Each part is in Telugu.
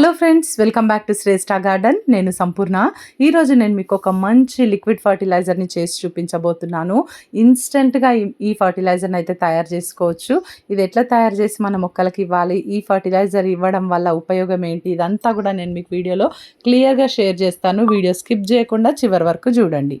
Hello friends welcome back to Shreshta garden నేను సంపూర్ణ. ఈరోజు నేను మీకు ఒక మంచి లిక్విడ్ ఫర్టిలైజర్ని చేసి చూపించబోతున్నాను. ఇన్స్టెంట్గా ఈ- ఈ ఫర్టిలైజర్ని అయితే తయారు చేసుకోవచ్చు. ఇది ఎట్లా తయారు చేసి మన మొక్కలకి ఇవ్వాలి? ఈ ఫర్టిలైజర్ ఇవ్వడం వల్ల ఉపయోగం ఏంటి? ఇదంతా కూడా నేను మీకు వీడియోలో క్లియర్గా షేర్ చేస్తాను. వీడియో స్కిప్ చేయకుండా చివరి వరకు చూడండి.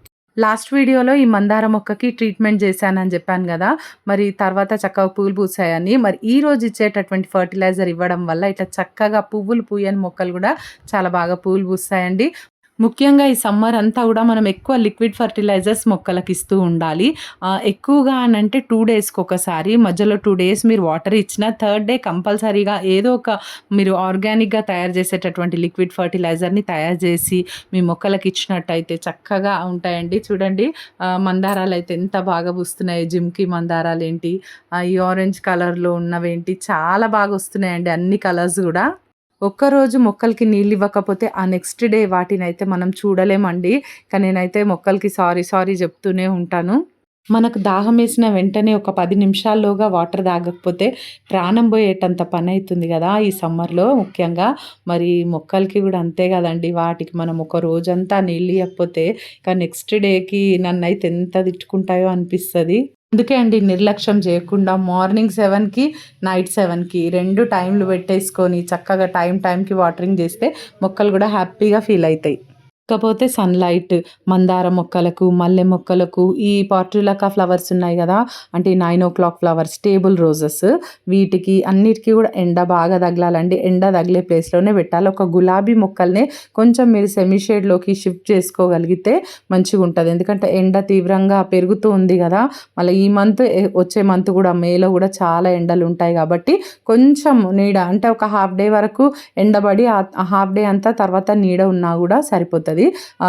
లాస్ట్ వీడియోలో ఈ మందార మొక్కకి ట్రీట్మెంట్ చేశానని చెప్పాను కదా మరి తర్వాత చక్కగా పువ్వులు పూసాయని మరి ఈ రోజు ఇచ్చేటటువంటి ఫర్టిలైజర్ ఇవ్వడం వల్ల ఇట్లా చక్కగా పువ్వులు పూయని మొక్కలు కూడా చాలా బాగా పువ్వులు పూస్తాయండి. ముఖ్యంగా ఈ సమ్మర్ అంతా కూడా మనం ఎక్కువ లిక్విడ్ ఫర్టిలైజర్స్ మొక్కలకు ఇస్తూ ఉండాలి. ఎక్కువగా అని అంటే టూ డేస్కి ఒకసారి మధ్యలో టూ డేస్ మీరు వాటర్ ఇచ్చిన థర్డ్ డే కంపల్సరీగా ఏదో ఒక మీరు ఆర్గానిక్గా తయారు చేసేటటువంటి లిక్విడ్ ఫర్టిలైజర్ని తయారు చేసి మీ మొక్కలకు ఇచ్చినట్టయితే చక్కగా ఉంటాయండి. చూడండి మందారాలు అయితే ఎంత బాగా పూస్తున్నాయి. జిమ్కి మందారాలు ఏంటి ఈ ఆరెంజ్ కలర్లో ఉన్నవేంటి చాలా బాగా వస్తున్నాయండి అన్ని కలర్స్ కూడా. ఒక్కరోజు మొక్కలకి నీళ్ళు ఇవ్వకపోతే ఆ నెక్స్ట్ డే వాటిని అయితే మనం చూడలేమండి. కానీ నేనైతే మొక్కలకి సారీ సారీ చెప్తూనే ఉంటాను. మనకు దాహం వేసిన వెంటనే ఒక పది నిమిషాల్లోగా వాటర్ తాగకపోతే ప్రాణం పోయేటంత పని అవుతుంది కదా ఈ సమ్మర్లో ముఖ్యంగా. మరి మొక్కలకి కూడా అంతే కదండి. వాటికి మనం ఒక రోజంతా నీళ్ళు ఇవ్వకపోతే ఇక నెక్స్ట్ డేకి నన్ను అయితే ఎంత తిట్టుకుంటాయో అనిపిస్తుంది. అందుకే అండి నిర్లక్ష్యం చేయకుండా మార్నింగ్ సెవెన్కి నైట్ సెవెన్కి రెండు టైంలు పెట్టేసుకొని చక్కగా టైం టైంకి వాటరింగ్ చేస్తే మొక్కలు కూడా హ్యాపీగా ఫీల్ అవుతాయి. కాకపోతే సన్లైట్ మందార మొక్కలకు మల్లె మొక్కలకు ఈ పార్టులకా ఫ్లవర్స్ ఉన్నాయి కదా. అంటే nine o'clock flowers table roses వీటికి అన్నిటికీ కూడా ఎండ బాగా తగలాలండి. ఎండ తగిలే ప్లేస్లోనే పెట్టాలి. ఒక గులాబీ మొక్కల్ని కొంచెం మీరు సెమీషేడ్లోకి షిఫ్ట్ చేసుకోగలిగితే మంచిగా ఉంటుంది. ఎందుకంటే ఎండ తీవ్రంగా పెరుగుతూ ఉంది కదా. మళ్ళీ ఈ మంత్ వచ్చే మంత్ కూడా మేలో కూడా చాలా ఎండలు ఉంటాయి కాబట్టి కొంచెం నీడ అంటే ఒక హాఫ్ డే వరకు ఎండబడి ఆ హాఫ్ డే అంతా తర్వాత నీడ ఉన్నా కూడా సరిపోతుంది.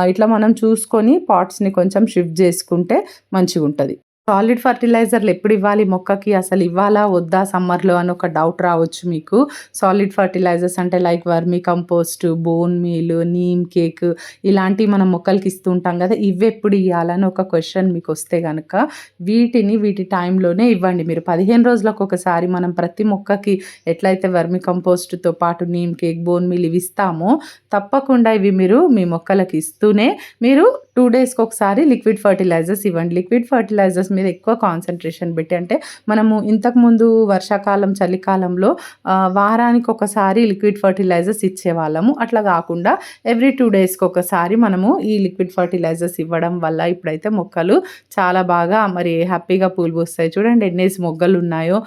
ఇట్లా మనం చూసుకొని పాట్స్ని కొంచెం షిఫ్ట్ చేసుకుంటే మంచిగా ఉంటుంది సాలిడ్ ఫర్టిలైజర్లు ఎప్పుడు ఇవ్వాలి? మొక్కకి అసలు ఇవ్వాలా? వద్దా? సమ్మర్లో అని ఒక డౌట్ రావచ్చు మీకు. సాలిడ్ ఫర్టిలైజర్స్ అంటే like vermicompost bone meal neem cake ఇలాంటివి మనం మొక్కలకి ఇస్తూ ఉంటాం కదా ఇవి ఎప్పుడు ఇవ్వాలని ఒక క్వశ్చన్ మీకు వస్తే కనుక వీటిని వీటి టైంలోనే ఇవ్వండి. మీరు పదిహేను రోజులకు ఒకసారి మనం ప్రతి మొక్కకి ఎట్లయితే వర్మి కంపోస్ట్తో పాటు నీమ్ కేక్ బోన్ మీల్ ఇవి ఇస్తామో తప్పకుండా ఇవి మీరు మీ మొక్కలకి ఇస్తూనే మీరు టూ డేస్కి ఒకసారి లిక్విడ్ ఫర్టిలైజర్స్ ఇవ్వండి. లిక్విడ్ ఫర్టిలైజర్స్ మీద ఎక్కువ కాన్సన్ట్రేషన్ పెట్టి అంటే మనము ఇంతకుముందు వర్షాకాలం చలికాలంలో వారానికి ఒకసారి లిక్విడ్ ఫర్టిలైజర్స్ ఇచ్చేవాళ్ళము. అట్లా కాకుండా ఎవ్రీ టూ డేస్కి ఒకసారి మనము ఈ లిక్విడ్ ఫర్టిలైజర్స్ ఇవ్వడం వల్ల ఇప్పుడైతే మొక్కలు చాలా బాగా మరి హ్యాపీగా పూలు పూస్తాయి. చూడండి ఎన్నేసి మొగ్గలు ఉన్నాయో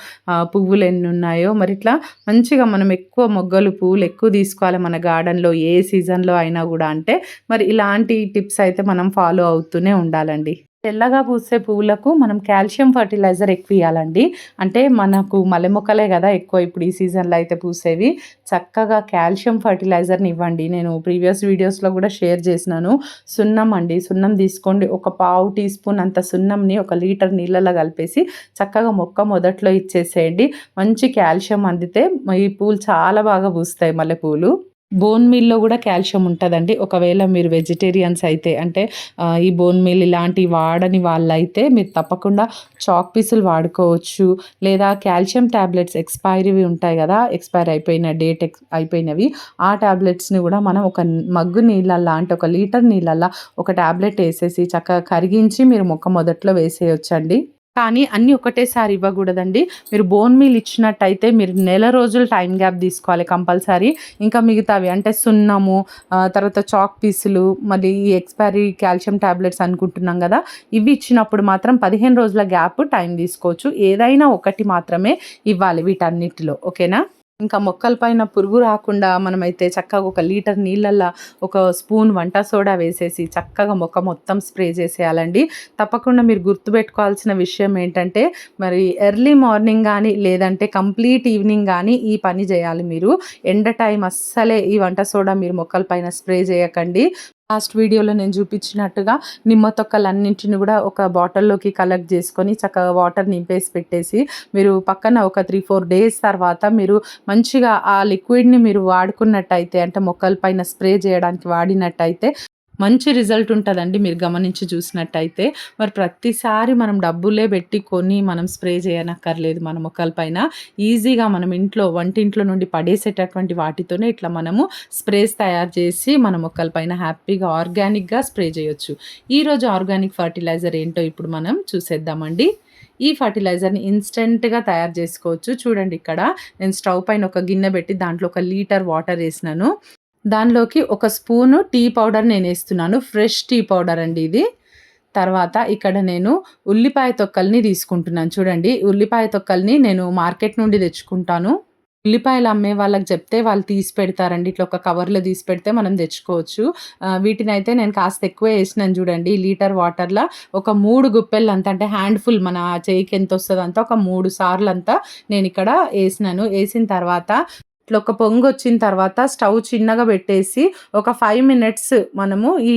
పువ్వులు ఎన్ని ఉన్నాయో. మరి ఇట్లా మంచిగా మనం ఎక్కువ మొగ్గలు పువ్వులు ఎక్కువ తీసుకోవాలి మన గార్డెన్లో ఏ సీజన్లో అయినా కూడా. అంటే మరి ఇలాంటి టిప్స్ అయితే మనం మనం ఫాలో అవుతూనే ఉండాలండి. తెల్లగా పూసే పువ్వులకు మనం కాల్షియం ఫర్టిలైజర్ ఎక్కువ ఇవ్వాలండి అంటే మనకు మల్లె మొక్కలే కదా ఎక్కువ ఇప్పుడు ఈ సీజన్లో అయితే పూసేవి. చక్కగా కాల్షియం ఫర్టిలైజర్ని ఇవ్వండి. నేను ప్రీవియస్ వీడియోస్లో కూడా షేర్ చేసినాను. సున్నం అండి. సున్నం తీసుకోండి. ఒక పావు టీ స్పూన్ అంత సున్నంని ఒక లీటర్ నీళ్ళలో కలిపేసి చక్కగా మొక్క మొదట్లో ఇచ్చేసేయండి. మంచి కాల్షియం అందితే ఈ పూలు చాలా బాగా పూస్తాయి మల్లెపూలు బోన్ మీల్లో కూడా కాల్షియం ఉంటుందండి. ఒకవేళ మీరు వెజిటేరియన్స్ అయితే అంటే ఈ బోన్ మీల్ ఇలాంటివి వాడని వాళ్ళైతే మీరు తప్పకుండా చాక్ పీసులు వాడుకోవచ్చు. లేదా కాల్షియం ట్యాబ్లెట్స్ ఎక్స్పైరీవి ఉంటాయి కదా ఎక్స్పైర్ అయిపోయిన డేట్ ఎక్స్ అయిపోయినవి ఆ ట్యాబ్లెట్స్ని కూడా మనం ఒక మగ్గు నీళ్ళల్లో అంటే ఒక లీటర్ నీళ్ళల్లో ఒక ట్యాబ్లెట్ వేసేసి చక్కగా కరిగించి మీరు మొక్క మొదట్లో వేసేయొచ్చండి. కానీ అన్నీ ఒకటేసారి ఇవ్వకూడదండి. మీరు బోన్ మీల్ ఇచ్చినట్టయితే మీరు నెల రోజులు టైం గ్యాప్ తీసుకోవాలి కంపల్సరీ. ఇంకా మిగతావి అంటే సున్నము తర్వాత చాక్ పీసులు మళ్ళీ ఈ ఎక్స్పైరీ కాల్షియం టాబ్లెట్స్ అనుకుంటున్నాం కదా. ఇవి ఇచ్చినప్పుడు మాత్రం పదిహేను రోజుల గ్యాప్ టైం తీసుకోవచ్చు. ఏదైనా ఒకటి మాత్రమే ఇవ్వాలి వీటన్నిటిలో. ఓకేనా? ఇంకా మొక్కల పైన పురుగు రాకుండా మనమైతే చక్కగా ఒక లీటర్ నీళ్ళల్లో ఒక స్పూన్ వంట సోడా వేసేసి చక్కగా మొక్క మొత్తం స్ప్రే చేసేయాలండి. తప్పకుండా మీరు గుర్తుపెట్టుకోవాల్సిన విషయం ఏంటంటే మరి ఎర్లీ మార్నింగ్ కానీ లేదంటే కంప్లీట్ ఈవినింగ్ కానీ ఈ పని చేయాలి మీరు. ఎండ టైం అస్సలే ఈ వంట సోడా మీరు మొక్కల పైన స్ప్రే చేయకండి. లాస్ట్ వీడియోలో నేను చూపించినట్టుగా నిమ్మ తొక్కలన్నింటిని కూడా ఒక బాటిల్లోకి కలెక్ట్ చేసుకొని చక్కగా వాటర్ నింపేసి పెట్టేసి మీరు పక్కన ఒక త్రీ ఫోర్ డేస్ తర్వాత మీరు మంచిగా ఆ లిక్విడ్ని మీరు వాడుకున్నట్టయితే అంటే మొక్కల పైన స్ప్రే చేయడానికి వాడినట్టయితే మంచి రిజల్ట్ ఉంటుందండి మీరు గమనించి చూసినట్టయితే. మరి ప్రతిసారి మనం డబ్బులే పెట్టి కొని మనం స్ప్రే చేయనక్కర్లేదు మన మొక్కల పైన. ఈజీగా మనం ఇంట్లో వంటింట్లో నుండి పడేసేటటువంటి వాటితోనే ఇట్లా మనము స్ప్రేస్ తయారు చేసి మన మొక్కల పైన హ్యాపీగా ఆర్గానిక్గా స్ప్రే చేయొచ్చు. ఈరోజు ఆర్గానిక్ ఫర్టిలైజర్ ఏంటో ఇప్పుడు మనం చూసేద్దామండి. ఈ ఫర్టిలైజర్ని ఇన్స్టెంట్గా తయారు చేసుకోవచ్చు. చూడండి ఇక్కడ నేను స్టవ్ పైన ఒక గిన్నె పెట్టి దాంట్లో ఒక లీటర్ వాటర్ వేసినాను. దానిలోకి ఒక స్పూను టీ పౌడర్ నేను వేస్తున్నాను. ఫ్రెష్ టీ పౌడర్ అండి ఇది. తర్వాత ఇక్కడ నేను ఉల్లిపాయ తొక్కల్ని తీసుకుంటున్నాను. చూడండి ఉల్లిపాయ తొక్కల్ని నేను మార్కెట్ నుండి తెచ్చుకుంటాను. ఉల్లిపాయలు అమ్మే వాళ్ళకి చెప్తే వాళ్ళు తీసి పెడతారండి. ఇట్లా ఒక కవర్లో తీసి పెడితే మనం తెచ్చుకోవచ్చు. వీటిని అయితే నేను కాస్త ఎక్కువ వేసినాను చూడండి. లీటర్ వాటర్లో ఒక మూడు గుప్పెళ్ళు అంత అంటే హ్యాండ్ఫుల్ మన చేయికి ఎంత వస్తుంది అంతా ఒక మూడు సార్లు అంతా నేను ఇక్కడ వేసినాను. వేసిన తర్వాత ఇట్లా ఒక పొంగు వచ్చిన తర్వాత స్టవ్ చిన్నగా పెట్టేసి ఒక ఫైవ్ మినిట్స్ మనము ఈ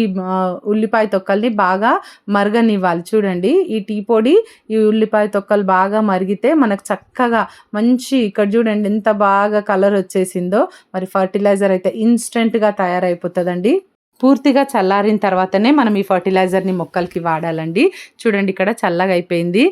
ఉల్లిపాయ తొక్కల్ని బాగా మరగనివ్వాలి. చూడండి ఈ టీ పొడి ఈ ఉల్లిపాయ తొక్కలు బాగా మరిగితే మనకు చక్కగా మంచి ఇక్కడ చూడండి ఎంత బాగా కలర్ వచ్చేసిందో. మరి ఫర్టిలైజర్ అయితే ఇన్స్టెంట్గా తయారైపోతుందండి. పూర్తిగా చల్లారిన తర్వాతనే మనం ఈ ఫర్టిలైజర్ని మొక్కలకి వాడాలండి. చూడండి ఇక్కడ చల్లగా అయిపోయింది.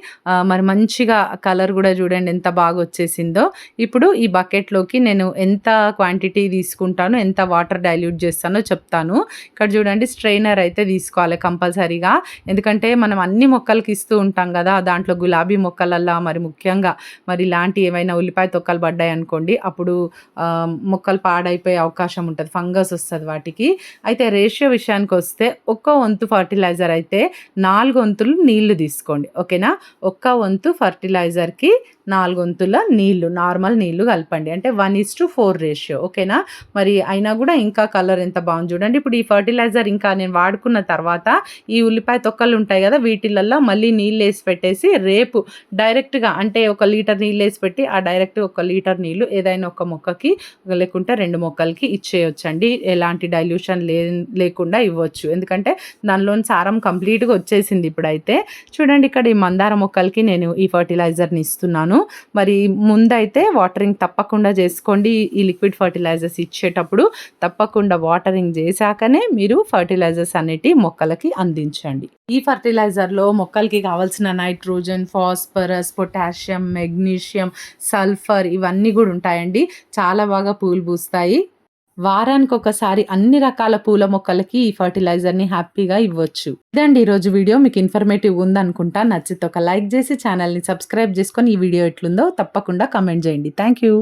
మరి మంచిగా కలర్ కూడా చూడండి ఎంత బాగా వచ్చేసిందో. ఇప్పుడు ఈ బకెట్లోకి నేను ఎంత క్వాంటిటీ తీసుకుంటానో ఎంత వాటర్ డైల్యూట్ చేస్తానో చెప్తాను. ఇక్కడ చూడండి స్ట్రైనర్ అయితే తీసుకోవాలి కంపల్సరీగా. ఎందుకంటే మనం అన్ని మొక్కలకి ఇస్తూ ఉంటాం కదా దాంట్లో గులాబీ మొక్కలల్లా మరి ముఖ్యంగా. మరి ఇలాంటి ఏమైనా ఉల్లిపాయ తొక్కలు పడ్డాయి అనుకోండి అప్పుడు మొక్కలు పాడైపోయే అవకాశం ఉంటుంది ఫంగస్ వస్తుంది వాటికి. అయితే రేషియో విషయానికి వస్తే ఒక్క వంతు ఫర్టిలైజర్ అయితే నాలుగు వంతులు నీళ్ళు తీసుకోండి ఓకేనా? ఒక్క వంతు ఫర్టిలైజర్కి నాలుగు వంతుల నీళ్ళు నార్మల్ నీళ్ళు కలపండి. అంటే one is to four ratio ఓకేనా మరి అయినా కూడా ఇంకా కలర్ ఎంత బాగుంది చూడండి. ఇప్పుడు ఈ ఫర్టిలైజర్ ఇంకా నేను వాడుకున్న తర్వాత ఈ ఉల్లిపాయ తొక్కలు ఉంటాయి కదా వీటిలల్లో మళ్ళీ నీళ్ళు వేసి పెట్టేసి రేపు డైరెక్ట్గా అంటే ఒక లీటర్ నీళ్ళు వేసి పెట్టి ఆ డైరెక్ట్ ఒక లీటర్ నీళ్ళు ఏదైనా ఒక మొక్కకి లేకుంటే రెండు మొక్కలకి ఇచ్చేయొచ్చండి. ఎలాంటి డైల్యూషన్ లే లేకుండా ఇవ్వచ్చు. ఎందుకంటే దానిలోని సారం కంప్లీట్గా వచ్చేసింది ఇప్పుడైతే. చూడండి ఇక్కడ ఈ మందార మొక్కలకి నేను ఈ ఫర్టిలైజర్ని ఇస్తున్నాను. మరి ముందైతే వాటరింగ్ తప్పకుండా చేసుకోండి. ఈ లిక్విడ్ ఫర్టిలైజర్స్ ఇచ్చేటప్పుడు తప్పకుండా వాటరింగ్ చేశాకనే మీరు ఫర్టిలైజర్స్ అనేటి మొక్కలకి అందించండి. ఈ ఫర్టిలైజర్లో మొక్కలకి కావాల్సిన nitrogen phosphorus potassium magnesium sulphur ఇవన్నీ కూడా ఉంటాయండి. చాలా బాగా పూలు పూస్తాయి. వారానికి ఒకసారి అన్ని రకాల పూల మొక్కలకి ఈ ఫర్టిలైజర్ని హ్యాపీగా ఇవ్వచ్చు. ఇదండి ఈరోజు వీడియో. మీకు ఇన్ఫర్మేటివ్ ఉందనుకుంటా నచ్చితే ఒక లైక్ చేసి ఛానల్ని సబ్స్క్రైబ్ చేసుకొని ఈ వీడియో ఎట్లుందో తప్పకుండా కమెంట్ చేయండి. Thank you.